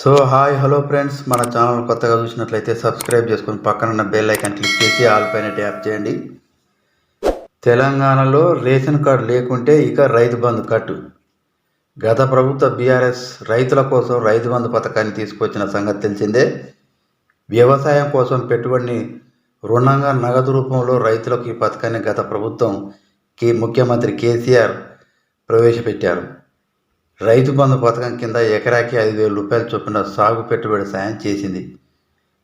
So hi hello friends. మన channel కొత్తగా చూసినట్లయితే సబ్స్క్రైబ్ చేసుకొని పక్కన ఉన్న బెల్ ఐకాన్ క్లిక్ చేసి ఆల్ పైన ట్యాప్ చేయండి. తెలంగాణలో రేషన్ కార్డు లేకుంటే ఇక రైతు బంధు కట్టు. గత ప్రభుత్వ బీఆర్ఎస్ రైతుల కోసం రైతు బంధు పథకాన్ని తీసుకొచ్చిన సంగతి తెలిసిందే. వ్యవసాయం కోసం పెట్టుబడిని రుణంగా నగదు రూపంలో రైతులకు ఈ పథకాన్ని గత ప్రభుత్వం కే ముఖ్యమంత్రి కేసీఆర్ ప్రవేశపెట్టారు. రైతు బంధు పథకం కింద ఎకరాకి ఐదు వేల రూపాయల చొప్పున సాగు పెట్టుబడి సాయం చేసింది.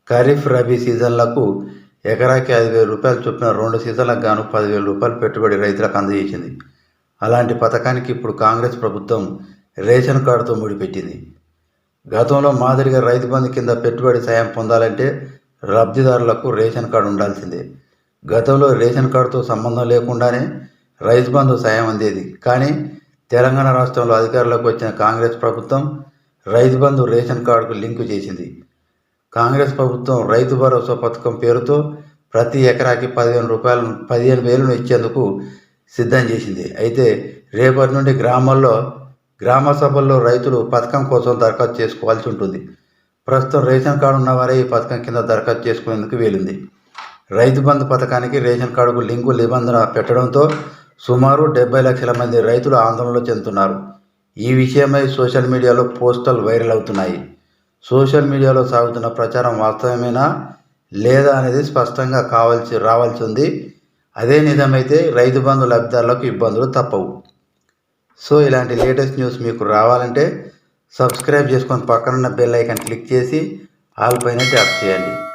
ఖరీఫ్ రబీ సీజన్లకు ఎకరాకి ఐదు వేల రూపాయల చొప్పున రెండు సీజన్లకు గాను పదివేల రూపాయలు పెట్టుబడి రైతులకు అందజేసింది. అలాంటి పథకానికి ఇప్పుడు కాంగ్రెస్ ప్రభుత్వం రేషన్ కార్డుతో ముడిపెట్టింది. గతంలో మాదిరిగా రైతు బంధు కింద పెట్టుబడి సాయం పొందాలంటే లబ్ధిదారులకు రేషన్ కార్డు ఉండాల్సిందే. గతంలో రేషన్ కార్డుతో సంబంధం లేకుండానే రైతు బంధు సాయం అందేది. కానీ తెలంగాణ రాష్ట్రంలో అధికారంలోకి వచ్చిన కాంగ్రెస్ ప్రభుత్వం రైతు బంధు రేషన్ కార్డుకు లింకు చేసింది. కాంగ్రెస్ ప్రభుత్వం రైతు భరోసా పథకం పేరుతో ప్రతి ఎకరాకి పదిహేను రూపాయలు పదిహేను వేలను ఇచ్చేందుకు సిద్ధం చేసింది. అయితే రేపటి నుండి గ్రామాల్లో గ్రామ సభల్లో రైతులు పథకం కోసం దరఖాస్తు చేసుకోవాల్సి ఉంటుంది. ప్రస్తుతం రేషన్ కార్డు ఉన్నవారే ఈ పథకం కింద దరఖాస్తు చేసుకునేందుకు వీలుంది. రైతు బంధు పథకానికి రేషన్ కార్డుకు లింకు నిబంధన పెట్టడంతో సుమారు డెబ్బై లక్షల మంది రైతులు ఆందోళనలో చెందుతున్నారు. ఈ విషయమై సోషల్ మీడియాలో పోస్టల్ వైరల్ అవుతున్నాయి. సోషల్ మీడియాలో సాగుతున్న ప్రచారం వాస్తవమేనా? లేదా అనేది స్పష్టంగా కావాల్సి రావాల్సి ఉంది. అదే నిజమైతే రైతు బంధు లబ్ధిదారులకు ఇబ్బందులు తప్పవు. సో ఇలాంటి లేటెస్ట్ న్యూస్ మీకు రావాలంటే సబ్స్క్రైబ్ చేసుకొని పక్కనున్న బెల్ ఐకాన్ క్లిక్ చేసి ఆల్ పైన ట్యాప్ చేయండి.